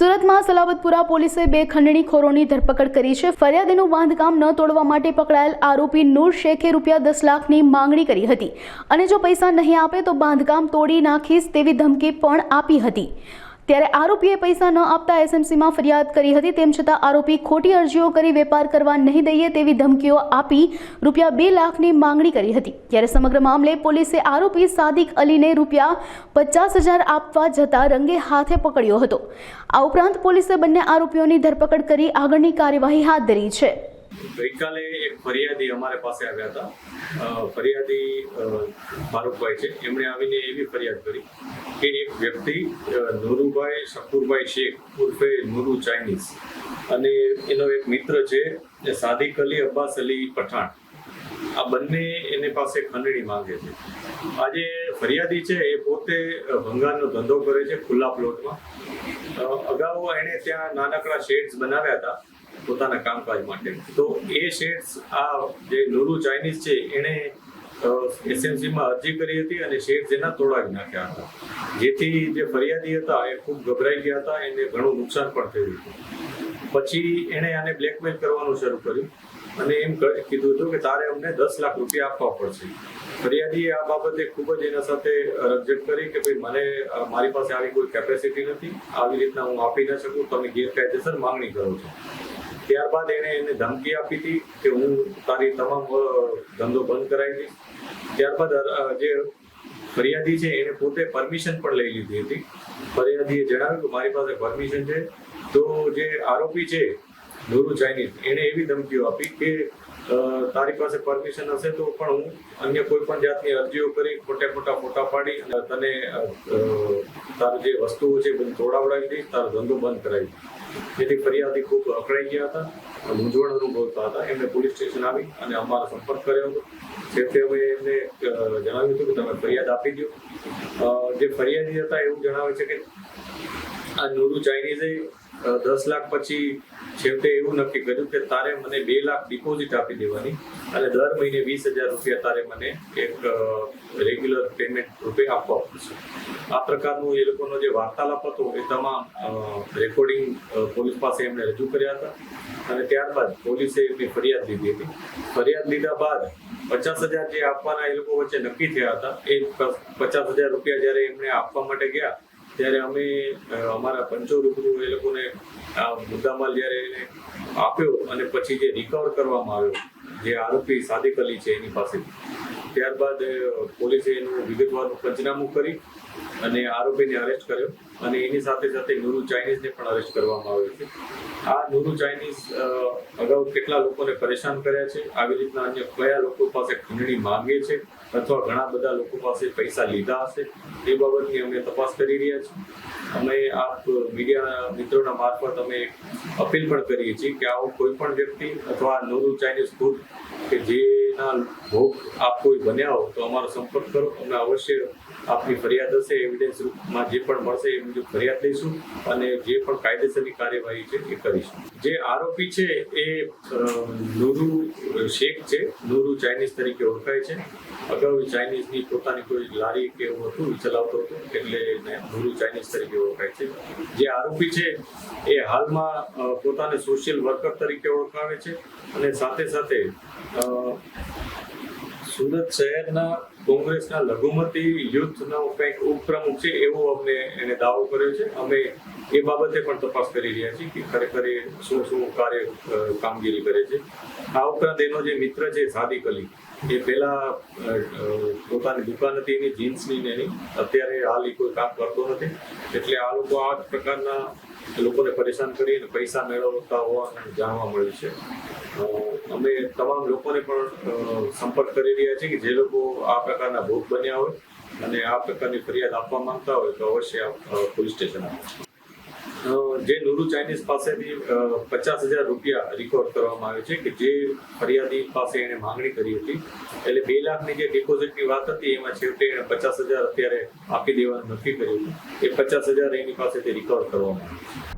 સુરતમાં સલાબતપુરા પોલીસે બે ખંડણીખોરોની ધરપકડ કરી છે. ફરિયાદીનું બાંધકામ ન તોડવા માટે પકડાયેલ આરોપી નૂર શેખે રૂપિયા દસ લાખની માંગણી કરી હતી. અને જો પૈસા નહીં આપે તો બાંધકામ તોડી નાખીશ તેવી ધમકી પણ આપી હતી. ત્યારે આરોપીએ પૈસા ન આપતા એસએમસીમાં ફરિયાદ કરી હતી. તેમ છતાં આરોપી ખોટી અરજીઓ કરી વેપાર કરવા નહીં દઈએ તેવી ધમકીઓ આપી રૂપિયા બે લાખની માંગણી કરી હતી. ત્યારે સમગ્ર મામલે પોલીસે આરોપી સાદિક અલીને રૂપિયા પચાસ હજાર આપવા જતા રંગે હાથે પકડ્યો હતો. આ ઉપરાંત પોલીસે બંને આરોપીઓની ધરપકડ કરી આગળની કાર્યવાહી હાથ ધરી છે. ગઈકાલે એક ફરિયાદી અમારે પાસે આવ્યા હતા. ફરિયાદી અ, છે. એમણે આવીને એવી ફરિયાદ કરી. કે એક વ્યક્તિ નુરુભાઈ શકુરભાઈ શેખ ઉર્ફે નુરુ ચાઇનીઝ. અને એનો એક મિત્ર છે, એ સાદિક અલી અબ્બાસ અલી પઠાણ. આ બંને એની પાસે ખંડણી માંગે છે. આજે ફરિયાદી છે, એ પોતે ભંગારનો ધંધો કરે છે ખુલ્લા પ્લોટમાં. અગાઉ એણે ત્યાં નાનકડા શેડ્સ બનાવ્યા હતા પોતાના કામકાજ માટે. તો એ શેડ્સ, આ જે નુરુ ચાઇનીઝ છે, એણે એસએમસીમાં અરજી કરી હતી અને શેઠ જેના તોડાવી નાખ્યા હતા. જેથી જે ફરિયાદી હતા એ ખૂબ ગભરાઈ ગયા હતા, એને ઘણું નુકસાન પણ થયું હતું. પછી એણે આને બ્લેકમેલ કરવાનું શરૂ કર્યું અને એમ કીધું હતું કે તારે અમને દસ લાખ રૂપિયા આપવા પડશે. ફરિયાદીએ આ બાબતે ખૂબ જ એના સાથે રજૂઆત કરી કે ભાઈ મને મારી પાસે આવી કોઈ કેપેસિટી નથી, આવી રીતના હું આપી ન શકું, તમે ગેરકાયદેસર માંગણી કરો છો. ત્યારબાદ એણે એને ધમકી આપી હતી કે હું તારી તમામ ધંધો બંધ કરાવી દઈશ. ત્યારબાદ જે ફરિયાદી છે એને પોતે પરમિશન પણ લઈ લીધી હતી. ફરિયાદીએ જણાવ્યું કે મારી પાસે પરમિશન છે. તો જે આરોપી છે નુરુ ચાઇનીઝ એને એવી ધમકીઓ આપી કે તારી પાસે પરમિશન હશે તો પણ હું અન્ય કોઈ પણ જાતની અરજીઓ કરી ખોટા ખોટા ફોટા પાડી અને તને અ, જે વસ્તુઓ છે બધું તોડાવડાવી દઈશ તારો ધંધો બંધ કરાવી જેથી ફરિયાદી ખૂબ અકળાઈ ગયા હતા મૂંઝવણ અનુભવતા હતા. એમને પોલીસ સ્ટેશન આવી અને અમારો સંપર્ક કર્યો હતો. છેવટે અમે એમને જણાવ્યું હતું કે તમે ફરિયાદ આપી દો જે ફરિયાદી હતા એવું જણાવે છે કે આ નુરુ ચાઇનીઝે દસ લાખ પછી છેવટે એવું નક્કી કર્યું કે તારે મને બે લાખ ડિપોઝિટ આપી દેવાની અને દર મહિને વીસ હજાર રૂપિયા તારે મને એક રેગ્યુલર પેમેન્ટ રૂપે આપવા પડશે. આ પ્રકારનું એ લોકોનો જે વાર્તાલાપ હતો એ તમામ રેકોર્ડિંગ પોલીસ પાસે એમણે રજૂ કર્યા હતા. અને ત્યારબાદ પોલીસે એમની ફરિયાદ લીધી હતી. ફરિયાદ લીધા બાદ પચાસ હજાર જે આપવાના એ લોકો વચ્ચે નક્કી થયા હતા. એ પચાસ હજાર રૂપિયા જ્યારે એમણે આપવા માટે ગયા ત્યારે અમે અમારા પંચો રૂબરૂ એ લોકોને આ મુદ્દામાલ જ્યારે એને આપ્યો અને પછી જે રિકવર કરવામાં આવ્યો, જે આરોપી સાદિક અલી છે એની પાસેથી. ત્યારબાદ પોલીસે એનું વિગતવારનું પંચનામું કરી અને આરોપીને અરેસ્ટ કર્યો. અને એની સાથે સાથે નુરુ ચાઇનીઝને પણ અરેસ્ટ કરવામાં આવ્યો છે. આ નુરુ ચાઇનીઝ અગાઉ કેટલા લોકોને પરેશાન કર્યા છે? આવી રીતના અન્ય કયા લોકો પાસે ખંડણી માંગે છે? અથવા ઘણા બધા લોકો પાસે પૈસા લીધા હશે? એ બાબતની અમે તપાસ કરી રહ્યા છીએ. અમે આપ મીડિયા મિત્રોના મારફત અમે અપીલ પણ કરીએ છીએ કે આવો કોઈ પણ વ્યક્તિ અથવા નુરુ ચાઇનીઝ ફૂડ કે ભોગ આપ કોઈ બન્યા હો તો અમારો સંપર્ક કરો અમે અવશ્ય આપની ફરિયાદ હશે એવિડન્સ રૂપમાં જે પણ મળશે એ મુજબ ફરિયાદ લઈશું અને જે પણ કાયદેસરની કાર્યવાહી છે એ કરીશું. જે આરોપી છે એ નુરુ શેખ છે. નુરુ ચાઇનીઝ તરીકે ઓળખાય છે. અગાઉ ચાઇનીઝની પોતાની કોઈ લારી કે એવું હતું ચલાવતો હતો, એટલે નુરુ ચાઇનીઝ તરીકે ઓળખાય છે. જે આરોપી છે એ હાલમાં પોતાને સોશિયલ વર્કર તરીકે ઓળખાવે છે અને સાથે સાથે સુરત શહેરના કોંગ્રેસના લઘુમતી યુથનો કંઈક ઉપપ્રમુખ છે એવો અમને એને દાવો કર્યો છે. અમે એ બાબતે પણ તપાસ કરી રહ્યા છીએ કે ખરેખર એ શું શું કાર્ય કામગીરી કરે છે. આ ઉપરાંત એનો જે મિત્ર છે સાદિક અલી, એ પહેલા પોતાની દુકાન હતી, એની જીન્સની ને એની. અત્યારે હાલ એ કોઈ કામ કરતો નથી. એટલે આ લોકો આ પ્રકારના લોકોને પરેશાન કરી અને પૈસા મેળવતા હોવાનું જાણવા મળ્યું છે. અમે તમામ લોકોને પણ સંપર્ક કરી રહ્યા છીએ કે જે લોકો આ પ્રકારના ભોગ બન્યા હોય અને આ પ્રકારની ફરિયાદ આપવા માંગતા હોય તો અવશ્ય પોલીસ સ્ટેશન જે નુરુ ચાઇનીઝ પાસેથી પચાસ હજાર રૂપિયા રિકવર કરવામાં આવે છે કે જે ફરિયાદી પાસે એણે માંગણી કરી હતી. એટલે બે લાખની જે ડિપોઝિટની વાત હતી, એમાં છેવટે એણે પચાસ હજાર અત્યારે આપી દેવાનું નક્કી કર્યું એ પચાસ હજાર એની પાસેથી રિકવર કરવામાં આવ્યું